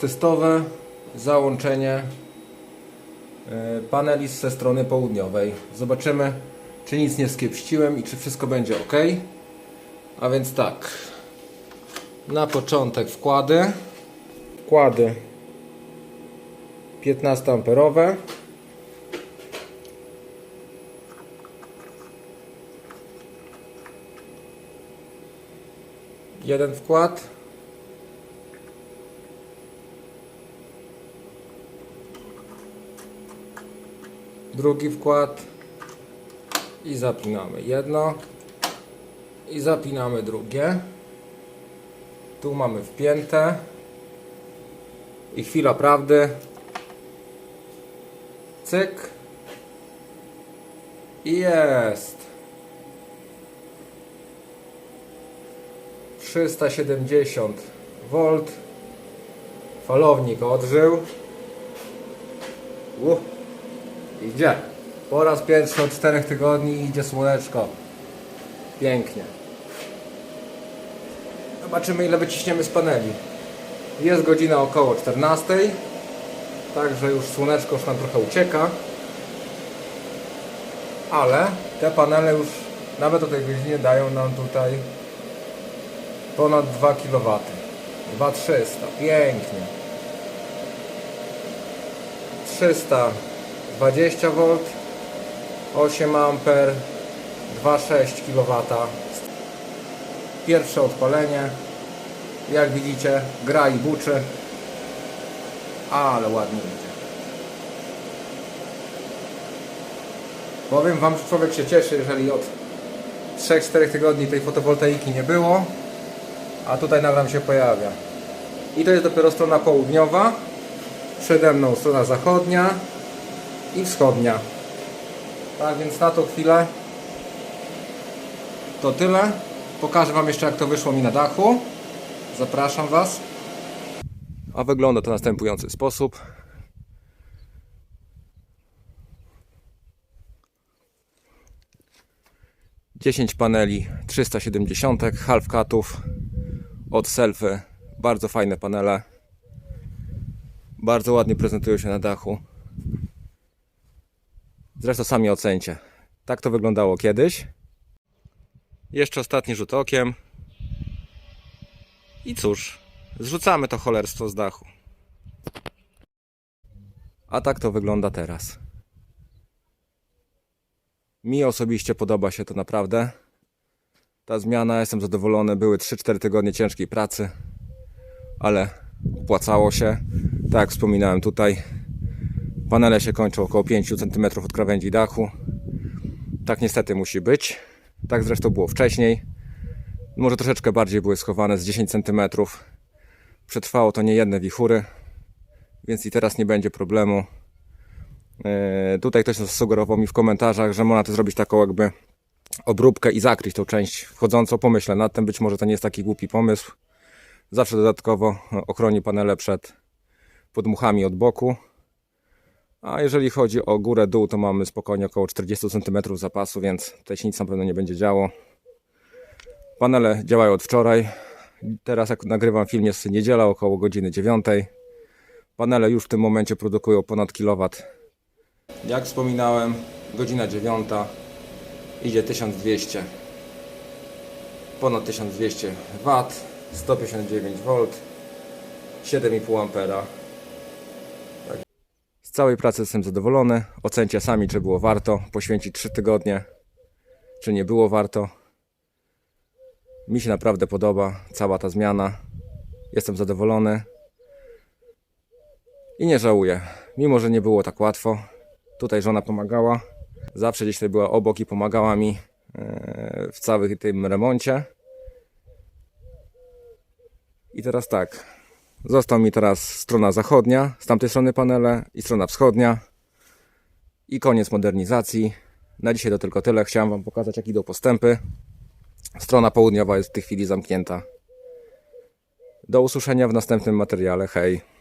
Testowe załączenie y, paneli ze strony południowej. Zobaczymy, czy nic nie skiepściłem i czy wszystko będzie ok. A więc tak. Na początek wkłady. Wkłady 15 amperowe. Jeden wkład. Drugi wkład i zapinamy jedno i zapinamy drugie. Tu mamy wpięte. I chwila prawdy. Cyk. I jest. 370 V falownik odżył. Uff. Idzie. Po raz pierwszy od 4 tygodni idzie słoneczko. Pięknie. Zobaczymy ile wyciśniemy z paneli. Jest godzina około 14. Także już słoneczko już nam trochę ucieka. Ale te panele już nawet o tej godzinie dają nam tutaj ponad 2 kW. 2300. Pięknie. 320 V 8 A 2,6 kW pierwsze odpalenie. Jak widzicie gra i buczy ale ładnie idzie. Powiem wam, że człowiek się cieszy jeżeli od 3-4 tygodni tej fotowoltaiki nie było a tutaj nagle się pojawia. I to jest dopiero strona południowa przede mną strona zachodnia i wschodnia. Tak więc na tą chwilę to tyle. Pokażę Wam jeszcze jak to wyszło mi na dachu. Zapraszam Was. A wygląda to w następujący sposób. Dziesięć paneli 370 half cutów od Selfy. Bardzo fajne panele. Bardzo ładnie prezentują się na dachu. Zresztą sami ocencie. Tak to wyglądało kiedyś. Jeszcze ostatni rzut okiem. I cóż, zrzucamy to cholerstwo z dachu. A tak to wygląda teraz. Mi osobiście podoba się to naprawdę. Ta zmiana, jestem zadowolony. Były 3-4 tygodnie ciężkiej pracy, ale opłacało się. Tak jak wspominałem tutaj, Panele się kończą około 5 cm od krawędzi dachu. Tak niestety musi być. Tak zresztą było wcześniej. Może troszeczkę bardziej były schowane z 10 cm. Przetrwało to nie jedne wichury, więc i teraz nie będzie problemu. Yy, tutaj ktoś sugerował mi w komentarzach, że można to zrobić taką jakby obróbkę i zakryć tą część wchodzącą. Pomyślę nad tym, być może to nie jest taki głupi pomysł. Zawsze dodatkowo ochroni panele przed podmuchami od boku. A jeżeli chodzi o górę, dół, to mamy spokojnie około 40 cm zapasu, więc tutaj się nic na pewno nie będzie działo. Panele działają od wczoraj. Teraz jak nagrywam film jest niedziela około godziny 9. Panele już w tym momencie produkują ponad kilowatt. Jak wspominałem, godzina 9. Idzie 1200. Ponad 1200 W, 159 V, 7,5 ampera. Całej pracy jestem zadowolony. Ocencie sami, czy było warto poświęcić 3 tygodnie, czy nie było warto. Mi się naprawdę podoba cała ta zmiana. Jestem zadowolony i nie żałuję. Mimo, że nie było tak łatwo, tutaj żona pomagała. Zawsze gdzieś tutaj była obok i pomagała mi e, w całym tym remoncie. I teraz tak, Został mi teraz strona zachodnia, z tamtej strony panele i strona wschodnia. I koniec modernizacji. Na dzisiaj to tylko tyle. Chciałem Wam pokazać, jak idą postępy. Strona południowa jest w tej chwili zamknięta. Do usłyszenia w następnym materiale. Hej!